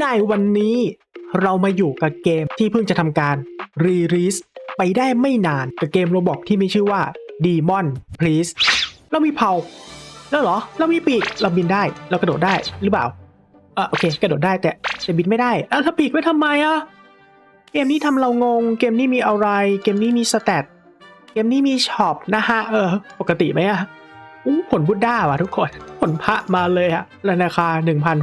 ในวันนี้เรามาอยู่กับเกมที่เพิ่งจะทำการรีลีสไปได้ไม่นานกับเกมโรบอกที่มีชื่อว่า Demon Please เรามีเผาแล้วเหรอ เรามีปีก เราบินได้ เรากระโดดได้หรือเปล่าอะโอเค กระโดดได้แต่แต่บินไม่ได้แล้วถ้าปีกไว้ทำไมอะเกมนี้ทำเรางง เกมนี้มีอะไร เกมนี้มีสแตทเกมนี้มีช็อปนะฮะ เออ ปกติไหมอะ อู้ผลบุดด้าว่ะทุกคน ผลพระมาเลยอะราคา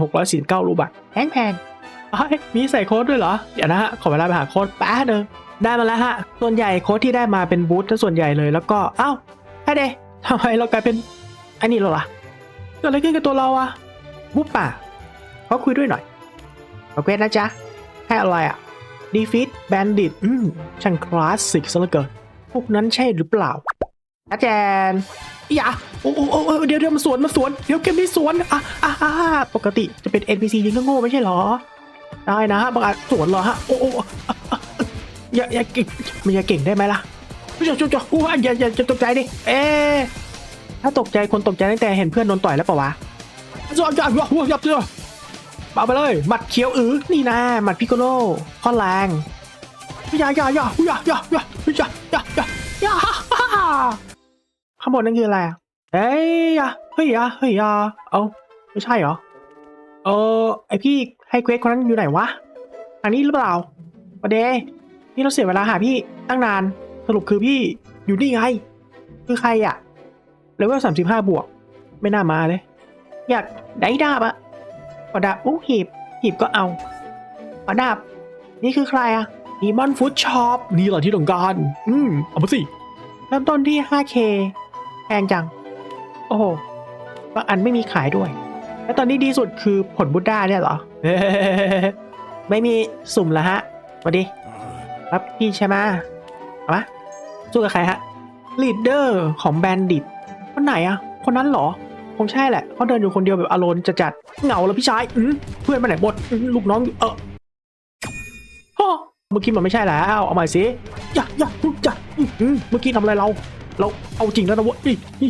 1,649รูบาทแพงแพงๆเอ้ยมีใส่โค้ดด้วยเหรอ เดี๋ยวนะฮะ ขอเวลาไปหาโค้ดแป๊บนึงได้มาแล้วฮะ ส่วนใหญ่โค้ดที่ได้มาเป็นบูธซะส่วนใหญ่เลยแล้วก็ เอ้าไอเดทำไมเรากลายเป็นอันนี้เหรอล่ะเกิดอะไรขึ้นกับตัวเราอะบุ๊บป่าเขาคุยด้วยหน่อยโอเคนะจ๊ะให้อะไรอะ Defeat Bandit อืมช่างคลาสสิกซะเหลือเกินพวกนั้นใช่หรือเปล่า อาจารย์อย่าโอ้โอ้โอ้เดี๋ยวเดี๋ยวมาสวนมาสวนเดี๋ยวเกมนี้สวนอะอะอะปกติจะเป็น NPC ยิงก็โง่ไม่ใช่เหรอ ได้นะบางอาจสวนเหรอฮะโอ้โอ้อย่าอย่าเก่งมันอย่าเก่งได้ไหมล่ะจ่อจ่อจ่ออู้ว่าอย่าอย่าจะตกใจดิเอ๊ถ้าตกใจคนตกใจตั้งแต่เห็นเพื่อนโดนต่อยแล้วเปล่าวะจ่อจ่อจ่อจ่อจ่อจ่อมาไปเลยหมัดเขียวอือนี่นะหมัดพิกโกโลข้อแรงอย่าอย่าอย่าอย่าอย่าอย่าอย่าอย่าอย่า ข้างบนนั่นคืออะไรอะเอ้ยอะเฮ้ยอะเฮ้ยอะเอาไม่ใช่เหรอ เออไอพี่ให้เควสคนนั้นอยู่ไหนวะทางนี้หรือเปล่าประเดนี่เราเสียเวลาหาพี่ตั้งนาน สรุปคือพี่อยู่นี่ไง คือใครอะเลเวลสามสิบห้าบวก ไม่น่ามาเลย อยากได้ดาบอะขอดาบอู้หีบหีบก็เอาขอดาบ นี่คือใครอะดีมอนฟู้ดช็อปนี่แหละที่ต้องการ อืมเอามาสิเริ่มต้นที่ 5K แพงจัง โอ้โหบางอันไม่มีขายด้วย แล้วตอนนี้ดีสุดคือผลบุดด้าเนี่ยเหรอ ไม่มีสุ่มแล้วฮะสวัสดีครับพี่ใช่ไหมเอามาสู้กับใครฮะลีดเดอร์ของแบนดิตคนไหนอะคนนั้นเหรอ คงใช่แหละเขาเดินอยู่คนเดียวแบบอารมณ์จะจัดเหงาแล้วพี่ชายเพื่อนมาไหนหมดลูกน้องเออฮ่อเมื่อกี้มันไม่ใช่แล้ว เอาใหม่สิอย่าอย่าอย่าเมื่อกี้ทำอะไรเรา เราเอาจริงแล้วนะเว้ยอีอี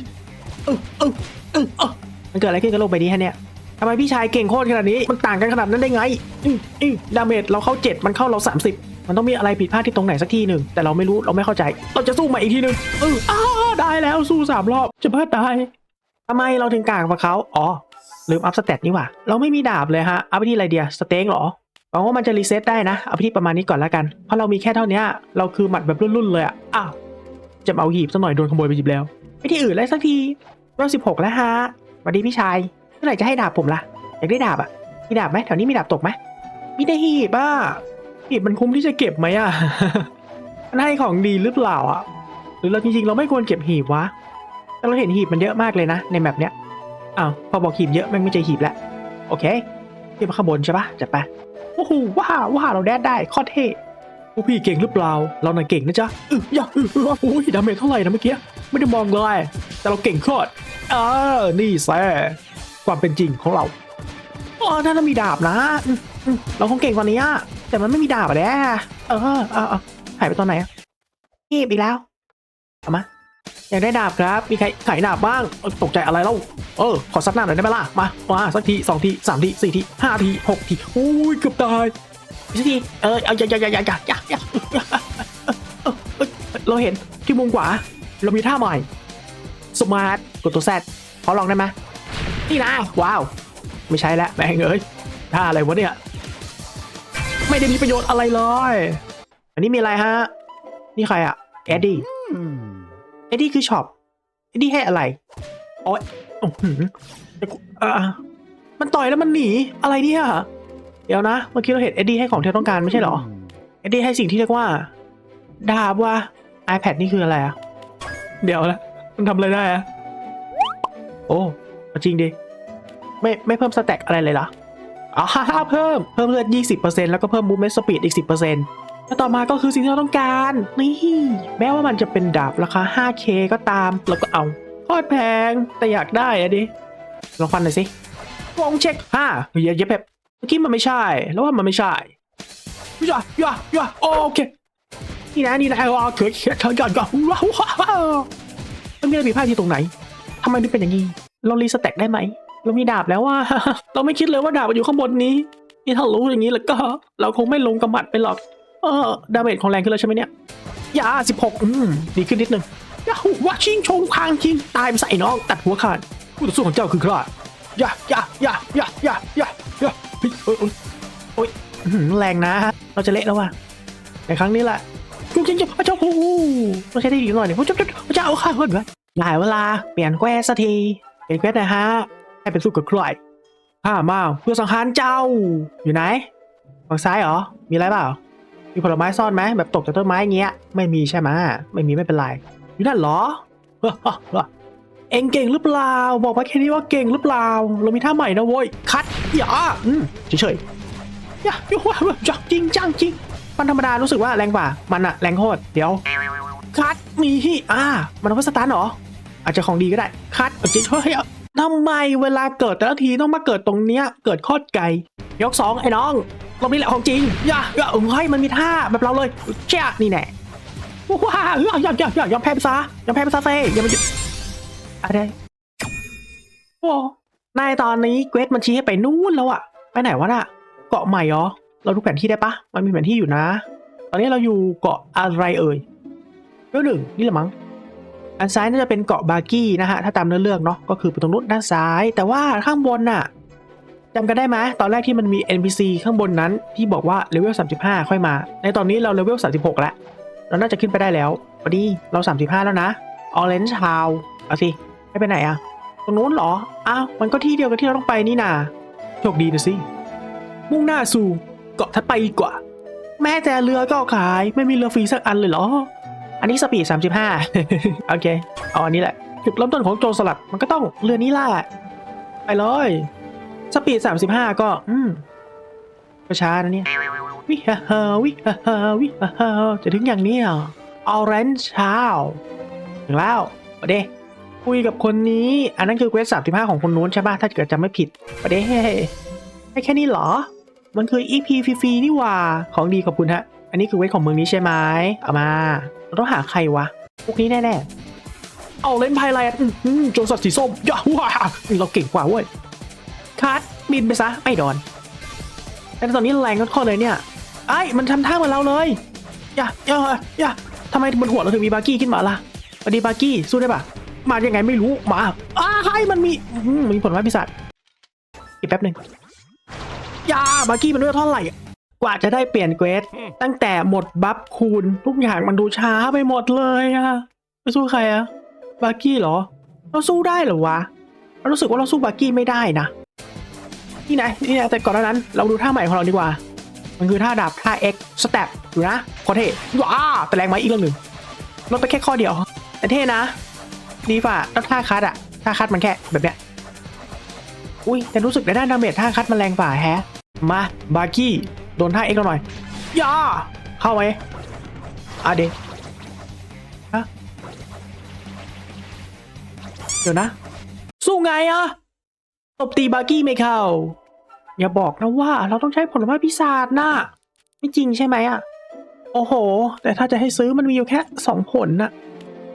เออเออเออเออมันเกิดอะไรขึ้นกับโลกใบนี้ฮะเนี่ยทำไมพี่ชายเก่งโคตรขนาดนี้ มันต่างกันขนาดนั้นได้ไงอืมอืมดาเมจเราเข้าเจ็ดมันเข้าเราสามสิบมันต้องมีอะไรผิดพลาดที่ตรงไหนสักที่หนึ่ง แต่เราไม่รู้เราไม่เข้าใจ เราจะสู้ใหม่อีกทีหนึ่งเอออ้าได้แล้วสู้สามรอบจะพลาดได้ทำไมเราถึงกากกว่าเขาอ๋อลืมอัพสเตตนี่หว่าเราไม่มีดาบเลยฮะเอาไปที่อะไรเดียสเต็งหรอหวังว่ามันจะรีเซ็ตได้นะเอาไปที่ประมาณนี้ก่อนแล้วกันเพราะเรามีแค่เท่านี้เราคือหมัดแบบรุ่นๆเลยอะอ้าว จะเอาหีบสักหน่อยโดนขโมยไปหยิบแล้วไปที่อื่นเลยสักทีเราสิบหกแล้วฮะสวัสดีพี่ชายเมื่อไหร่จะให้ดาบผมล่ะอยากได้ดาบอะมีดาบไหมแถวนี้มีดาบตกไหมมีได้หีบอะหีบมันคุ้มที่จะเก็บไหมอะมันให้ของดีหรือเปล่าอะหรือเราจริงๆเราไม่ควรเก็บหีบวะแต่เราเห็นหีบมันเยอะมากเลยนะในแมปเนี้ยอ้าวพอบอกหีบเยอะแม่งไม่เจหีบแล้วโอเคที่มาข้างบนใช่ปะจัดไปโอ้โหว้าวว้าวเราแดดได้โคตรเท่ พวกพี่เก่งหรือเปล่า เราน่ะเก่งนะจ๊ะอออย่าเออเออโอ้ยดาเมจเท่าไหร่นะเมื่อกี้ ไม่ได้มองเลย แต่เราเก่งโคตรเออนี่แซ่ความเป็นจริงของเราอ๋อถ้าเรามีดาบนะ เราคงเก่งกว่านี้อะแต่มันไม่มีดาบอะแน่เออเออหายไปตอนไหนอะหีบอีกแล้วเอามาอยากได้ดาบครับ มีใครขายดาบบ้าง ตกใจอะไรเล่า เออ ขอซัดหน้าหน่อยได้ไหมล่ะ มา มา สักทีสองทีสามทีสี่ทีห้าทีหกทีโอ้ย เกือบตาย สักทีเออเอาอย่าอย่าอย่าอย่าอย่าอย่าอย่าเออเออเราเห็นที่มุมขวาเรามีท่าใหม่สมาร์ทกดตัวแซดขอลองได้ไหมนี่นะว้าว ไม่ใช่แล้วแม่งเอ้ยท่าอะไรวะเนี่ย ไม่ได้มีประโยชน์อะไรเลย อันนี้มีอะไรฮะ นี่ใครอะแอดดี้ไอ้นี่คือช็อปไอ้นี่ให้อะไรโอ้ยอื้อหืออ่ามันต่อยแล้วมันหนีอะไรเนี่ย เดี๋ยวนะเมื่อกี้เราเห็นเอ็ดดี้ให้ของที่เราต้องการไม่ใช่เหรอเอ็ดดี้ให้สิ่งที่เรียกว่าดาบว่า iPad นี่คืออะไรอะเดี๋ยวนะมันทำอะไรได้อะโอ้เอาจริงดิไม่ไม่เพิ่มสแต็กอะไรเลยเหรออ๋อฮ่าฮ่าเพิ่มเพิ่มเลือด 20%แล้วก็เพิ่มบูมเมนต์สปีดอีก 10%แล้วต่อมาก็คือสิ่งที่เราต้องการ นี่ แม้ว่ามันจะเป็นดาบราคา 5K ก็ตามเราก็เอาโคตรแพงแต่อยากได้อะดิลองฟันหน่อยสิวงเช็คห้าเฮ้ยเย็บแบบเมื่อกี้มันไม่ใช่ แล้วว่ามันไม่ใช่ย่าย่าย่าโอเคนี่นะนี่นะเอาเขินเขินเขินก่อนก่อนว้าวว้าวมันมีอะไรผิดพลาดที่ตรงไหนทำไมถึงเป็นอย่างนี้เรารีสแต็กได้ไหมเรามีดาบแล้วว่า เราไม่คิดเลยว่าดาบมันอยู่ข้างบนนี้นี่ถ้ารู้อย่างนี้แล้วก็ เราคงไม่ลงกระหมัดไปหรอก เออดาเมจของแรงขึ้นแล้วใช่ไหมเนี่ยยาสิบหกอืมดีขึ้นนิดนึงยาหูว่าชิงชงพางชิงตายไปใส่น้องตัดหัวขาดผู้ต่อสู้ของเจ้าคือใครยายายายายายายา ฮ้ยเอ้ยเอ้ยโอ้ยแรงนะ เราจะเละแล้วว่ะในครั้งนี้แหละจริงๆจะเจ้าโอ้โหต้องใช้ได้ดีหน่อยเนี่ยเจ้าเจ้าเจ้าเอาข้าเพื่อนไว้ได้เวลาเปลี่ยนแควสักทีเปลี่ยนแควสนะฮะให้เป็นสู้กับใครข้ามาเพื่อสังหารเจ้า อยู่ไหนฝั่งซ้ายเหรอ มีอะไรเปล่า มีผลไม้ซ่อนไหมแบบตกจากต้นไม้เงี้ย ไม่มีใช่ไหมไม่มีไม่เป็นไร อยู่นั่นเหรอ เอ็งเก่งหรือเปล่า บอกมาแค่นี้ว่าเก่งหรือเปล่า เรามีท่าใหม่นะโว้ย คัด อย่าอืมเฉยๆอย่าอย่าว่าจังจริงจังจริงมันธรรมดารู้สึกว่าแรงกว่า มันอะแรงโคตรเดี๋ยว คัดมีที่อ่า มันเอาไว้สตาร์ทเหรอ อาจจะของดีก็ได้ คัดเอาจริงเฮ้ยทำไมเวลาเกิดแต่ละทีต้องมาเกิดตรงเนี้ย เกิดโคตรไกล ยกสองไอ้น้องเรานี่แหละของจริง อย่าอย่าเออให้มันมีท่าแบบเราเลยเชี่ยนี่แน่ว้าอย่าอย่าอย่าอย่ายอมแพ้ไปซะยอมแพ้ไปซะเซ่อย่ามาหยุดอะไรโอ้ ในตอนนี้เกรดมันชี้ให้ไปนู่นแล้วอะไปไหนวะน่ะ เกาะใหม่เหรอ เราดูแผนที่ได้ปะ มันมีแผนที่อยู่นะ ตอนนี้เราอยู่เกาะอะไรเอ่ยเรื่องหนึ่งนี่แหละมั้ง อันซ้ายน่าจะเป็นเกาะบาร์กี้นะฮะ ถ้าตามเนื้อเรื่องเนาะ ก็คือไปตรงนู้นด้านซ้าย แต่ว่าข้างบนน่ะจำกันได้ไหมตอนแรกที่มันมี NPC ข้างบนนั้นที่บอกว่าเลเวล 35 ค่อยมา ในตอนนี้เราเลเวล 36 แล้ว เราน่าจะขึ้นไปได้แล้วพอดีเรา 35 แล้วนะ Orange Town เอาสิไม่ไปไหนอะ ตรงนู้นเหรอ อ้าว มันก็ที่เดียวกับที่เราต้องไปนี่นาโชคดีนะสิ มุ่งหน้าสู่เกาะถัดไปดีกว่า แม้แต่เรือก็ขาย ไม่มีเรือฟรีสักอันเลยเหรอ อันนี้สปีด35 โอเค เอาอันนี้แหละ จุดเริ่มต้นของโจรสลัด มันก็ต้องเรือนี้แหละไปเลย สปีด35 ก็ อืมก็ช้านะเนี่ย วิฮาฮาวิฮาฮาวิฮาฮาจะถึงอย่างนี้อะออเรนจ์ชาวถึงแล้วประเด คุยกับคนนี้ อันนั้นคือเควส35ของคนนู้นใช่ปะถ้าเกิดจำไม่ผิดประเดให้แค่นี้เหรอ มันคือ EP ฟรีๆนี่หว่า ของดีขอบคุณฮะ อันนี้คือเวทของเมืองนี้ใช่ไหมเอามาเราต้องหาใครวะ พวกนี้แน่ๆ เอาเล่นไพไลท์จรสัตว์สีส้มย่าว้าเราเก่งกว่าเว้ยคัดบินไปซะไม่โดนแต่ตอนนี้แรงก็เลยเนี่ย ไอ้มันทำท่าเหมือนเราเลย อย่าอย่าอย่าทำไมบนหัวเราถึงมีบาร์กี้ขึ้นมาล่ะพอดีบาร์กี้สู้ได้ปะ มายังไงไม่รู้มาอ้าให้มันมีมีผลไม้ปีศาจอีกแป๊บหนึ่งยาบาร์กี้มันเลือดเท่าไหร่กว่าจะได้เปลี่ยนเกรดตั้งแต่หมดบัฟคูณทุกอย่างมันดูช้าไปหมดเลยอะไปสู้ใครอะบาร์กี้เหรอ เราสู้ได้เหรอวะเรารู้สึกว่าเราสู้บาร์กี้ไม่ได้นะนี่นะนี่นะแต่ก่อนหน้านั้น เราดูท่าใหม่ของเราดีกว่า มันคือท่าดาบท่า X step ดูนะโคเท่ว้าแต่แรงไหมอีกเรื่องหนึ่งลดไปแค่ข้อเดียวแต่เท่นะ ดีฝ่าแล้วท่าคัดอะท่าคัดมันแค่แบบเนี้ยอุ้ยแต่รู้สึกในด้านดาเมจท่าคัดมันแรงฝ่าแฮะมาบาร์กี้โดนท่า X เราหน่อยย่าเข้าไหมอะเดฮะเดี๋ยวนะ สู้ไงอะตบตีบาร์กี้ไม่เข้า อย่าบอกนะว่าเราต้องใช้ผลไม้พิศาจนะไม่จริงใช่ไหมอะโอ้โห แต่ถ้าจะให้ซื้อมันมีอยู่แค่สองผลน่ะ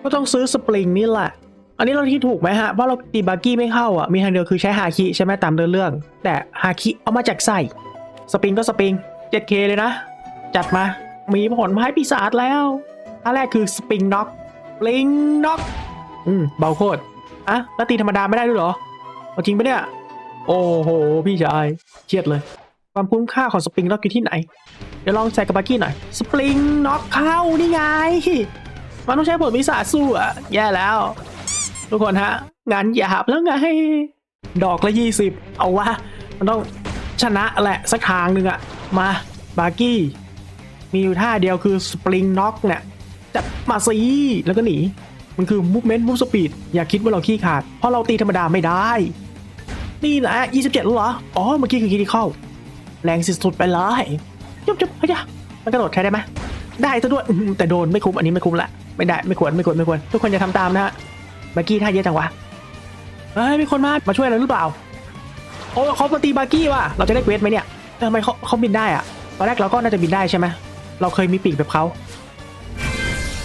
ก็ต้องซื้อสปริงนี่แหละ อันนี้เราที่ถูกไหมฮะว่าะเราตีบาร์กี้ไม่เข้าอะ มีทางเดียวคือใช้ฮาคิใช่ไหมตามเรื่องเรื่อง แต่ฮาคิเอามาจากใส่ สปริงก็สปริง 7K เลยนะ จัดมา มีผลไม้ปีศาจแล้วท่าแรกคือสปริงน็อกปลิงน็อกอืมเบาโคตรอะแล้วตีธรรมดาไม่ได้ด้วยเหรอเอาจริงปะเนี่ย โอ้โห พี่ชายเครียดเลย ความคุ้มค่าของสปริงน็อกอยู่ที่ไหน เดี๋ยวลองใส่กับบาร์กี้หน่อย สปริงน็อกเข้านี่ไง มันต้องใช้ผลวิสาสู้อะแย่แล้ว ทุกคนฮะ งานหยาบแล้วไงดอกละยี่สิบเอาวะ มันต้องชนะแหละสักทางหนึ่งอะมาบาร์กี้ มีอยู่ท่าเดียวคือสปริงน็อกเนี่ยจัดมาซีแล้วก็หนี มันคือมูฟเมนต์มูฟสปีดอย่าคิดว่าเราขี้ขาด เพราะเราตีธรรมดาไม่ได้ นี่แหละ27แล้วเหรอ อ๋อ เมื่อกี้คือคิดที่เข้า แรงสุดๆไปเลยจุ๊บจุ๊บเฮ้ยมันกระโดดใช้ได้ไหมได้ซะด้วยแต่โดนไม่คุ้มอันนี้ไม่คุ้มละ ไม่ได้ไม่ควรไม่ควรไม่ควร ทุกคนอย่าทำตามนะฮะบาร์กี้ท่าเยอะจังวะเฮ้ยมีคนมามาช่วยเราหรือเปล่าโอ้เขามาตีบาร์กี้ว่ะเราจะได้เวสไหมเนี่ยทำไมเขาเขาบินได้อะตอนแรกเราก็น่าจะบินได้ใช่ไหมเราเคยมีปีกแบบเขา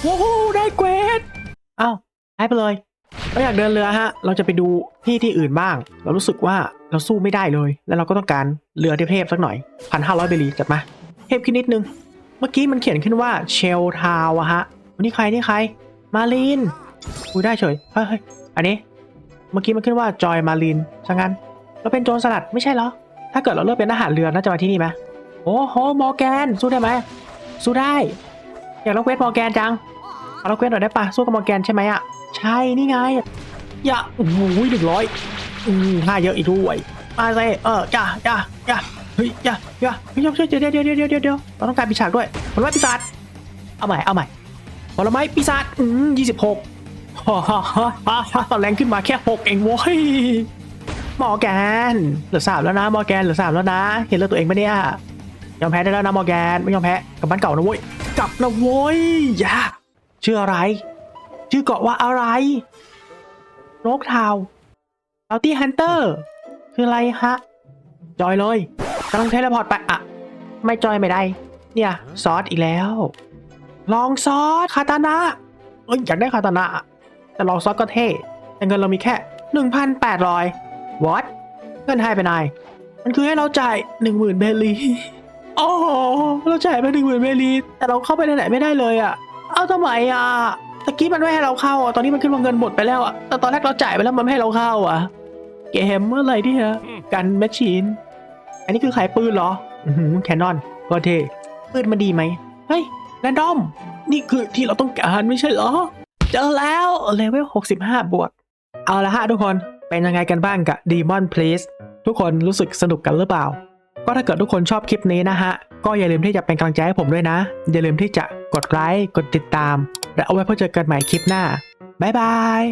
โอ้โหได้เควสอ้าวหายไปเลยเราอยากเดินเรือฮะ เราจะไปดูที่ที่อื่นบ้าง เรารู้สึกว่าเราสู้ไม่ได้เลย แล้วเราก็ต้องการเรือเทพๆสักหน่อยพันห้าร้อยเบลีจัดมา เทพขึ้นนิดนึง เมื่อกี้มันเขียนขึ้นว่าเชลทาวะฮะ นนี้ใครนี่ใคร มาลินคุยได้เฉยเฮ้ยอันนี้ เมื่อกี้มันขึ้นว่าจอยมาลินซะงั้นเราเป็นโจรสลัดไม่ใช่เหรอ ถ้าเกิดเราเลือกเป็นทหารเรือน่าจะมาที่นี่ไหมโอ้โหมอร์แกนสู้ได้ไหมสู้ได้ อยากล็อกเวทมอร์แกนจังเอาล็อกเวทหน่อยได้ปะสู้กับมอร์แกนใช่ไหมอะใช่นี่ไงอย่าโอ้โหหนึ่งร้อยอืมห้าเยอะอีกด้วยมาเลยเอออย่าอย่าอย่าเฮ้ยอย่าอย่าเฮ้ยเดี๋ยวเดี๋ยวเดี๋ยวเดี๋ยวเดี๋ยวเดี๋ยวเราต้องการปีศาจด้วยผลไม้ปีศาจเอาใหม่เอาใหม่ ผลไม้ปีศาจอืมยี่สิบหกฮ่าฮ่าฮ่าแรงขึ้นมาแค่หกเองโว้ยมอร์แกนเหลือสามแล้วนะมอร์แกนเหลือสามแล้วนะ เห็นเลือดตัวเองไหมเนี่ยยอมแพ้ได้แล้วนะมอร์แกนไม่ยอมแพ้กับบ้านเก่านะเว้ยกลับนะเว้ยอย่าชื่ออะไร ชื่อเกาะว่าอะไรนกทาวเอาตี้ฮันเตอร์คืออะไรฮะ จอยเลยกำลังเทเลพอร์ตไปอะไม่จอยไม่ได้ เนี่ยซอสอีกแล้ว ลองซอสคาตานะเอ้ยอยากได้คาตานะ แต่ลองซอสก็เท่ แต่เงินเรามีแค่ 1,800 วอตเงินให้ไปนาย มันคือให้เราจ่าย 10,000 เบลลีโอ้โหเราจ่ายไป10,000เบลีแต่เราเข้าไปไหนไม่ได้เลยอะ เอาทำไมอะตะกี้มันไม่ให้เราเข้าอะตอนนี้มันขึ้นว่าเงินหมดไปแล้วอะแต่ตอนแรกเราจ่ายไปแล้วมันไม่ให้เราเข้าอะ เกมเมื่อไรที่ฮะกันแมชชีน อันนี้คือขายปืนเหรอ อือหือแคนนอนก็เท่ปืนมันดีไหมเฮ้ย แรนดอม นี่คือที่เราต้องการไม่ใช่เหรอ เจอแล้วเลเวล65 บวก เอาละฮะทุกคนเป็นยังไงกันบ้างกับ Demon Place ทุกคนรู้สึกสนุกกันหรือเปล่า ก็ถ้าเกิดทุกคนชอบคลิปนี้นะฮะ ก็อย่าลืมที่จะเป็นกำลังใจให้ผมด้วยนะ อย่าลืมที่จะกดไลค์กดติดตาม และเอาไว้พบเจอกันใหม่คลิปหน้าบ๊ายบาย